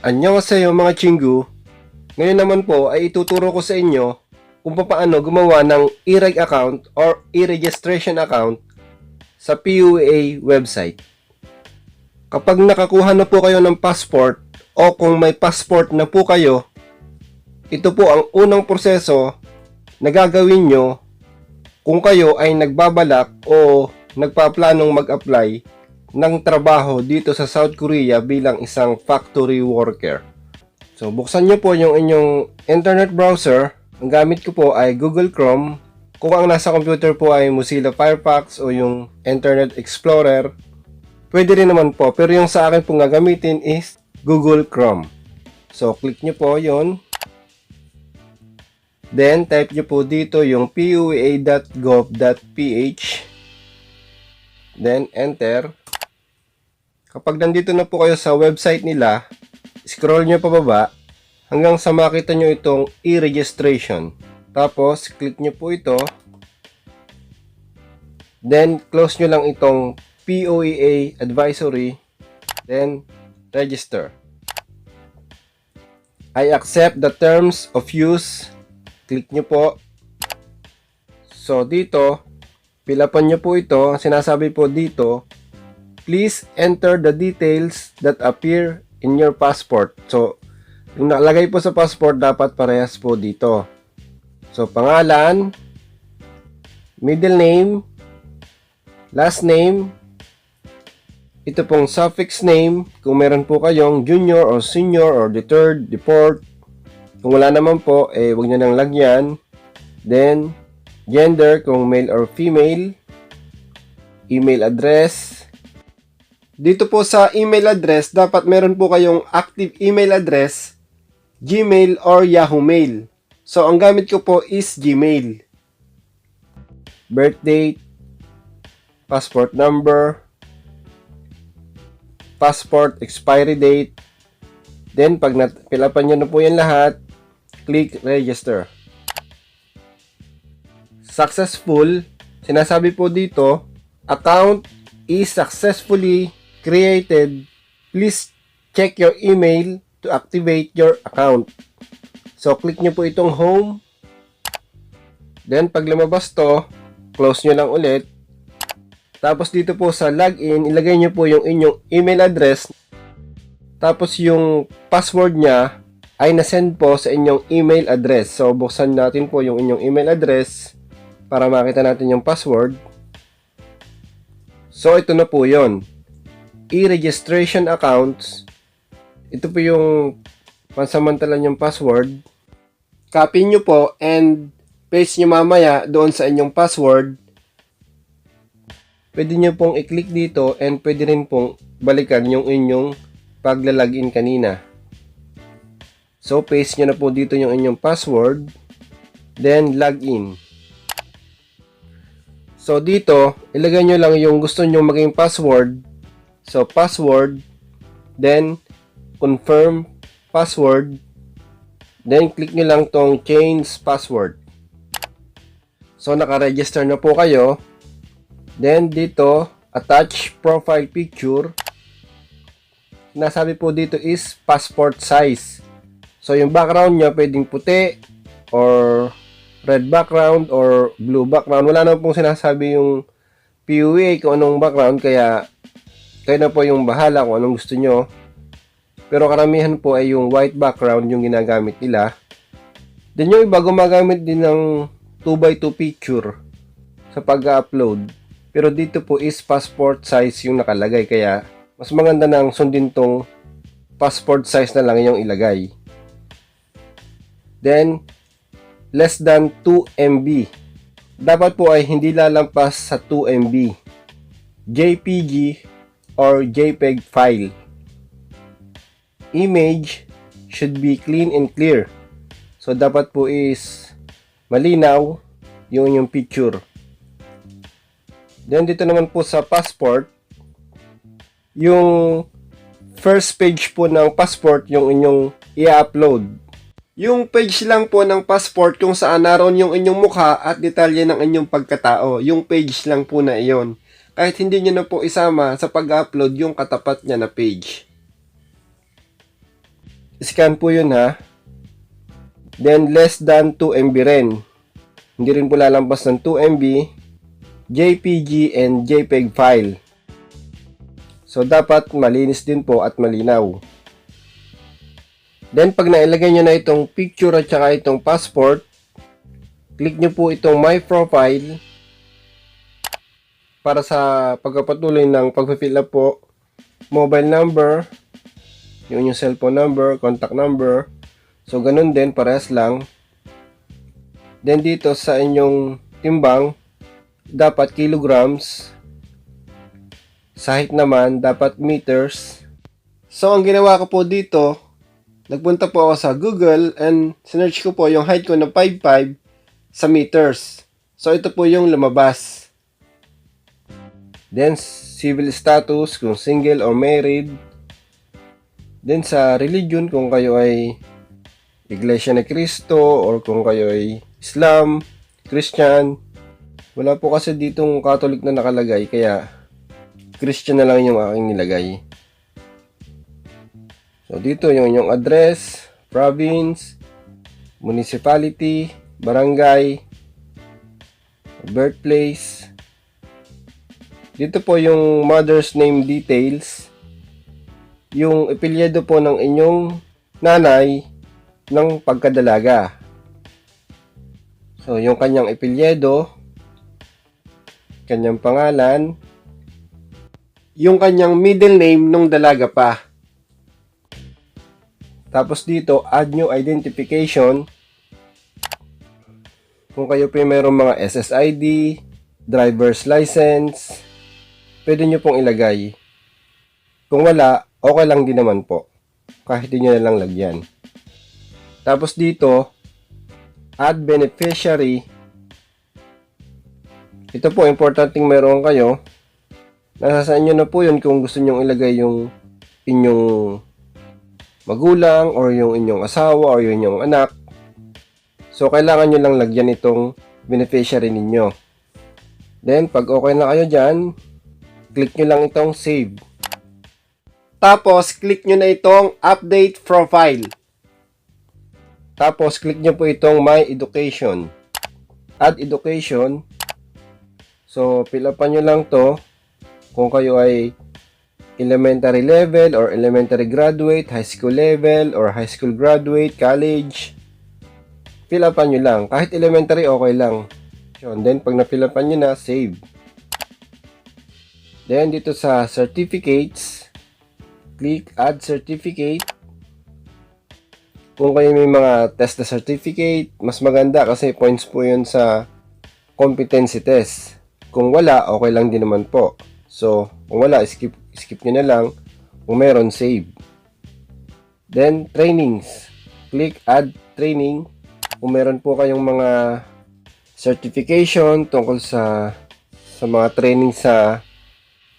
Annyeonghaseyo mga chingu. Ngayon naman po ay ituturo ko sa inyo kung paano gumawa ng e-reg account or e-registration account sa PUA website. Kapag nakakuha na po kayo ng passport o kung may passport na po kayo, ito po ang unang proseso na gagawin nyo kung kayo ay nagbabalak o nagpaplanong mag-apply ng trabaho dito sa South Korea bilang isang factory worker. So, buksan nyo po yung inyong internet browser. Ang gamit ko po ay Google Chrome. Kung ang nasa computer po ay Mozilla Firefox o yung Internet Explorer, pwede rin naman po. Pero yung sa akin pong gagamitin is Google Chrome. So, click nyo po yon. Then, type nyo po dito yung pua.gov.ph. Then, enter. Kapag nandito na po kayo sa website nila, scroll nyo pababa hanggang sa makita nyo itong e-registration. Tapos, click nyo po ito. Then, close nyo lang itong POEA advisory. Then, register. I accept the terms of use. Click nyo po. So, dito, pilapan nyo po ito. Ang Sinasabi po dito, please enter the details that appear in your passport. So, yung nakalagay po sa passport, dapat parehas po dito. So, pangalan, middle name, last name, ito pong suffix name, kung meron po kayong junior or senior or the fourth. Kung wala naman po, eh, wag nyo nang lagyan. Then, gender, kung male or female. Email address. Dito po sa email address, dapat meron po kayong active email address, Gmail or Yahoo Mail. So, ang gamit ko po is Gmail. Birth passport number, passport expiry date. Then, pag napilapan nyo na po yan lahat, click register. Successful, sinasabi po dito, account is successfully created. Please check your email to activate your account. So, click nyo po itong home. Then, pag lumabas to, close nyo lang ulit. Tapos dito po sa login, ilagay nyo po yung inyong email address. Tapos yung password niya ay nasend po sa inyong email address. So buksan natin po yung inyong email address para makita natin yung password. So ito na po yon. E-registration accounts. Ito po yung pansamantalan yung password. Copy nyo po and paste nyo mamaya doon sa inyong password pwede nyo pong i-click dito and pwede rin pong balikan yung inyong paglalagin kanina. So, paste nyo na po dito yung inyong password. Then, login. So, dito, ilagay nyo lang yung gusto nyo maging password. So, password. Then, confirm password. Then, click nyo lang tong change password. So, naka-register na po kayo. Then dito, attach profile picture. Nasabi po dito is passport size. So yung background niya pwedeng puti or red background or blue background. Wala naman pong sinasabi yung PUA kung anong background kaya kayo na po yung bahala kung anong gusto nyo. Pero karamihan po ay yung white background yung ginagamit nila. Then yung iba gumagamit din ng 2x2 picture sa pag-upload. Pero dito po is passport size yung nakalagay kaya mas maganda nang sundin tong passport size na lang yung ilagay. Then, less than 2 MB. Dapat po ay hindi lalampas sa 2 MB. JPG or JPEG file. Image should be clean and clear. So, dapat po is malinaw yung yung picture. Then dito naman po sa passport, yung first page po ng passport yung inyong i-upload. Yung page lang po ng passport kung saan naroon yung inyong mukha at detalye ng inyong pagkatao. Yung page lang po na iyon. Kahit hindi nyo na po isama sa pag-upload yung katapat niya na page. scan po yun ha. Then less than 2 MB rin. Hindi rin po lalampas ng 2 MB, JPG and JPEG file. So dapat malinis din po at malinaw. Then pag nailagay nyo na itong picture at saka itong passport, click nyo po itong my profile para sa pagpapatuloy ng pagpifill up po mobile number, yung inyong cellphone number, contact number. So ganun din, parehas lang. Then dito sa inyong timbang, dapat kilograms. Sa height naman, dapat meters. So ang ginawa ko po dito, nagpunta po ako sa Google and sinearch ko po yung height ko na 5'5 sa meters. So ito po yung lumabas. Then civil status kung single or married. Then sa religion kung kayo ay Iglesia ni Cristo or kung kayo ay Islam, Christian. Wala po kasi ditong Catholic na nakalagay kaya Christian na lang yung aking nilagay. So dito yung inyong address, province, municipality, barangay, birthplace. Dito po yung mother's name details. Yung epelyedo po ng inyong nanay ng pagkadalaga. So, yung kanyang epelyedo, kanyang pangalan, yung kanyang middle name nung dalaga pa. Tapos dito, add new identification. Kung kayo po mayroong mga SSID, driver's license, pwede nyo pong ilagay. Kung wala, okay lang din naman po. Kahit di nyo na lang lagyan. Tapos dito, add beneficiary. Ito po, importanteng meron kayo. Nasa sa inyo na po yun kung gusto nyong ilagay yung inyong magulang or yung inyong asawa or yung inyong anak. So, kailangan nyo lang lagyan itong beneficiary ninyo. Then, pag okay na kayo dyan, click nyo lang itong save. Tapos, click nyo na itong update profile. Tapos, click nyo po itong My Education. Add Education. So, fill upan nyo lang to kung kayo ay elementary level or elementary graduate, high school level or high school graduate, college. Fill upan nyo lang. Kahit elementary, okay lang. Yun. Then, pag na-fill upan nyo na, save. Then, dito sa certificates, click add certificate. Kung kayo may mga test na certificate, mas maganda kasi points po yun sa competency test. Kung wala, okay lang din naman po. So, kung wala, skip, skip nyo na lang. Kung meron, save. Then, trainings. Click add training. Kung meron po kayong mga certification tungkol sa sa mga training sa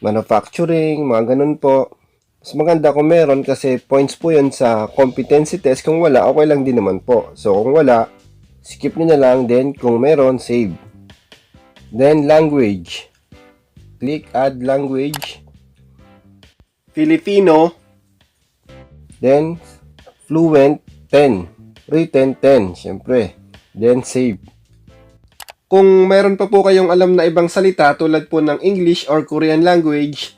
manufacturing, mga ganun po. Mas maganda kung meron kasi points po yun sa competency test. Kung wala, okay lang din naman po. So, kung wala, skip nyo na lang. Then, kung meron, save. Then, language. Click add language. Filipino. Then, fluent 10. Written 10, syempre. Then, save. Kung meron pa po kayong alam na ibang salita tulad po ng English or Korean language,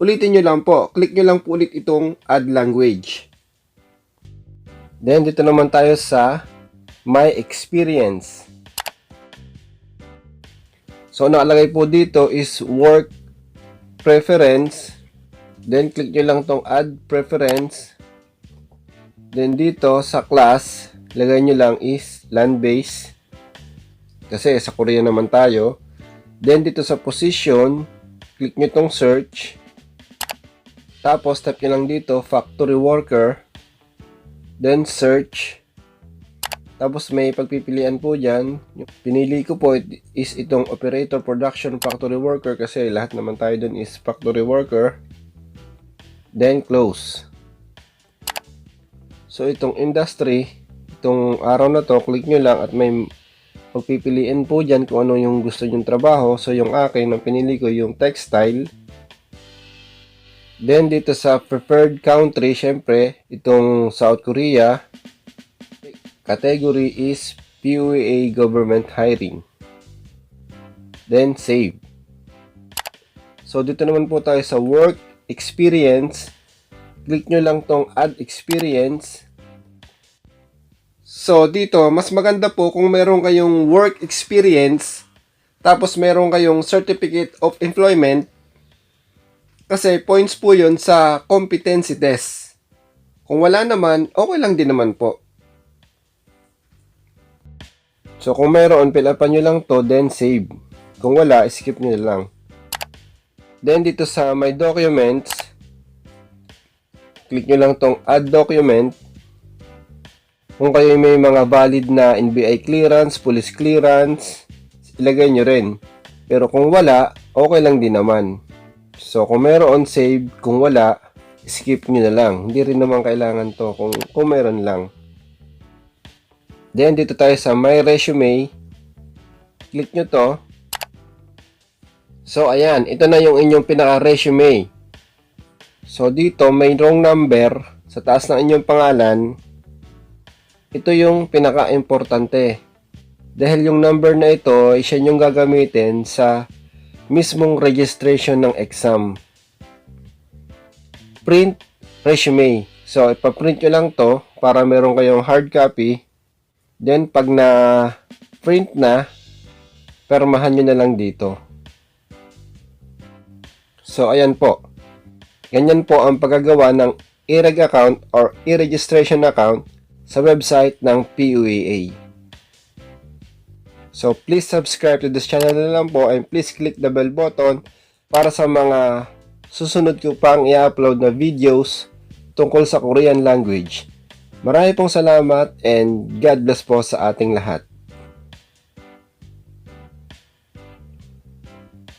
ulitin nyo lang po. Click nyo lang po ulit itong add language. Then, dito naman tayo sa my experience. So, nakalagay po dito is work preference. Then, click nyo lang tong add preference. Then, dito sa class, lagay nyo lang is land-based. Kasi sa Korea naman tayo. Then, dito sa position, click nyo tong search. Tapos, tap nyo lang dito, factory worker. Then, search. Tapos, may pagpipilian po dyan. Pinili ko po is itong operator production factory worker kasi lahat naman tayo dun is factory worker. Then, close. So, itong industry, itong araw na to, click nyo lang at may pagpipiliin po dyan kung ano yung gusto nyong trabaho. So, yung akin, ang pinili ko yung textile. Then dito sa preferred country, syempre, itong South Korea, category is PUA government hiring. Then save. So dito naman po tayo sa work experience. Click nyo lang tong add experience. So dito, mas maganda po kung meron kayong work experience tapos meron kayong certificate of employment kasi points po yun sa competency test. Kung wala naman, okay lang din naman po. So kung meron, fill upan nyo lang to, then save. Kung wala, skip nyo lang. Then dito sa my documents, click nyo lang tong add document. Kung kayo may mga valid na NBI clearance, police clearance, ilagay nyo rin. Pero kung wala, okay lang din naman. So, kung meron save, kung wala, skip nyo na lang. Hindi rin naman kailangan to kung, kung meron lang. Then, dito tayo sa My Resume. Click nyo to. So, ayan. Ito na yung inyong pinaka-resume. So, dito, may wrong number sa taas ng inyong pangalan. Ito yung pinaka-importante. Dahil yung number na ito, siya yung gagamitin sa mismong registration ng exam. Print resume. So, ipaprint nyo lang to para meron kayong hard copy. Then, pag na print na, permahan nyo na lang dito. So, ayan po. Ganyan po ang paggagawa ng e-reg account or e-registration account sa website ng PUAA. So, please subscribe to this channel na lang po and please click the bell button para sa mga susunod ko pang i-upload na videos tungkol sa Korean language. Marami pong salamat and God bless po sa ating lahat.